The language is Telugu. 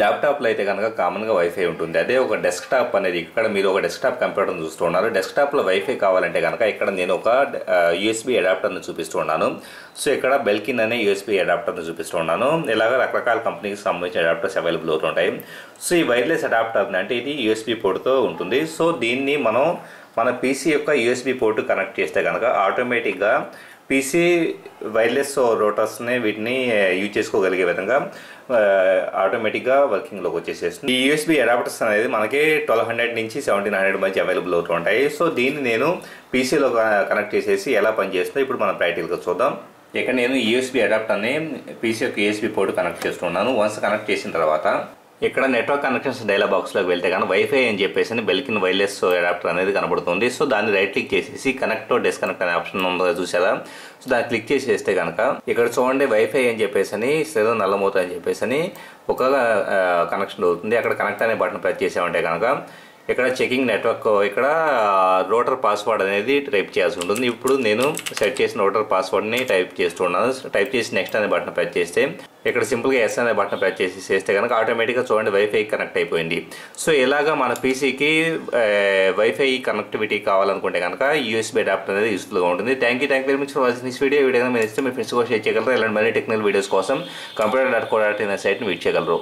ల్యాప్టాప్లో అయితే కనుక కామన్గా వైఫై ఉంటుంది. అదే ఒక డెస్క్టాప్ అనేది ఇక్కడ మీరు ఒక డెస్క్టాప్ కంప్యూటర్ చూస్తున్నారు డెస్క్టాప్లో వైఫై కావాలంటే కనుక ఇక్కడ నేను ఒక యూఎస్బి అడాప్టర్ని చూపిస్తున్నాను సో ఇక్కడ బెల్కిన్ అనే యూఎస్బీ అడాప్టర్ని చూపిస్తున్నాను ఇలాగ రకరకాల కంపెనీకి సంబంధించిన అడాప్టర్స్ అవైలబుల్ అవుతుంటాయి సో ఈ వైర్లెస్ అడాప్టర్ని అంటే ఇది యూఎస్బీ పోర్ట్తో ఉంటుంది. సో దీన్ని మనం మన పీసీ యొక్క యూఎస్బి పోర్టు కనెక్ట్ చేస్తే కనుక ఆటోమేటిక్గా పీసీ వైర్లెస్ రోటర్స్ని వీటిని యూజ్ చేసుకోగలిగే విధంగా ఆటోమేటిక్గా వర్కింగ్లోకి వచ్చేసేస్తుంది. ఈ యూఎస్బి అడాప్టర్స్ అనేది మనకి ట్వెల్వ్ హండ్రెడ్ నుంచి సెవెంటీన్ హండ్రెడ్ మధ్య అవైలబుల్ అవుతూ ఉంటాయి. సో దీన్ని నేను పీసీలో కనెక్ట్ చేసేసి ఎలా పనిచేస్తుందో ఇప్పుడు మనం ప్రాక్టికల్గా చూద్దాం. ఇక్కడ నేను యూఎస్బి అడాప్టర్ని పీసీ యొక్క యూఎస్బి పోర్ట్ కనెక్ట్ చేస్తున్నాను వన్స్ కనెక్ట్ చేసిన తర్వాత ఇక్కడ నెట్వర్క్ కనెక్షన్స్ డైలాగ్ బాక్స్లోకి వెళ్తే కానీ వైఫై అని చెప్పేసి బెల్కిన్ వైర్లెస్ అడాప్టర్ అనేది కనబడుతుంది. సో దాన్ని రైట్ క్లిక్ చేసేసి కనెక్ట్ డిస్కనెక్ట్ అనే ఆప్షన్ ఉందో చూసారా? సో దాన్ని క్లిక్ చేసేస్తే కనుక ఇక్కడ చూడండి వైఫై అని చెప్పేసి అని ఏదో నల్లమూత అని చెప్పేసి అని ఒక కనెక్షన్ అవుతుంది. అక్కడ కనెక్ట్ అనే బటన్ ప్రెస్ చేసామంటే కనుక ఇక్కడ చెకింగ్ నెట్వర్క్ ఇక్కడ uh, రోటర్ పాస్వర్డ్ అనేది టైప్ చేయాల్సి ఉంటుంది. ఇప్పుడు నేను సెట్ చేసిన రోటర్ పాస్వర్డ్ని టైప్ చేస్తున్నాను టైప్ చేసి నెక్స్ట్ అనే బటన్ ప్రెస్ చేస్తే ఇక్కడ సింపుల్గా ఎస్ అనే బటన్ ప్రెస్ చేసి చేస్తే కనుక ఆటోమేటిక్గా చూడండి వైఫై కనెక్ట్ అయిపోయింది. సో ఇలాగా మన పీసీకి వైఫై కనెక్టివిటీ కావాలనుకుంటే కనుక యూఎస్బీ అడాప్టర్ అనేది యూస్ఫుల్గా ఉంటుంది. Thank you thank very much for watching this video video మీరు ఇస్తే మీ ఫ్రెండ్స్ కూడా షేర్ చేయగలరు. ఇలాంటి మనీ టెక్నికల్ వీడియోస్ కోసం computer dot co dot in సైట్ని వీట్ చేయగలరు.